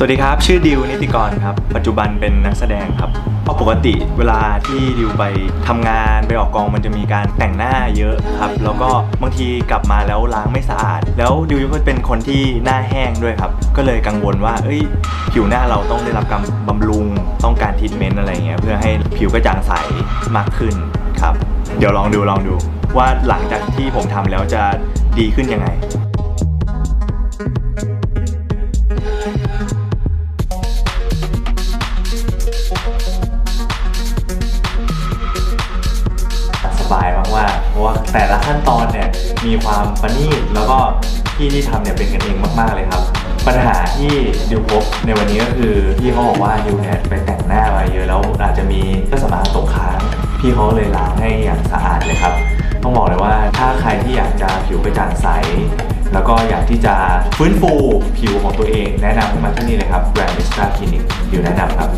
สวัสดีครับ ชื่อดิวนิติกรครับ ปัจจุบันเป็นนักแสดงครับเพราะปกติเวลาที่ดิวไปทำงานไปออกกองมันจะมีการแต่งหน้าเยอะครับ แล้วก็บางทีกลับมาแล้วล้างไม่สะอาด แล้วดิวก็เป็นคนที่หน้าแห้งด้วยครับ ก็เลยกังวลว่า เอ้ย ผิวหน้าเราต้องได้รับการบำรุงต้องการทรีทเมนต์อะไรเงี้ยเพื่อให้ผิวกระจ่างใสมากขึ้นครับ เดี๋ยวลองดูลองดู ว่าหลังจากที่ผมทำแล้วจะดีขึ้นยังไง ราะว่าแต่ละขั้นตอนเนี่ยมีความประณีตแล้วก็พี่ที่ทำเนี่ยเป็นกันเองมากๆเลยครับ ปัญหาที่ดิวพบในวันนี้ก็คือพี่เขาบอกว่าดิวเนี่ยไปแต่งหน้ามาเยอะแล้วอาจจะมีเครื่องสำอางตกค้างพี่เขาเลยล้างให้อย่างสะอาดเลยครับ ต้องบอกเลยว่าถ้าใครที่อยากจะผิวกระจ่างใส แล้วก็อยากที่จะฟื้นฟูผิวของตัวเองแนะนำให้มาที่นี่เลยครับ Grand Vista Clinic ดิวแนะนำครับ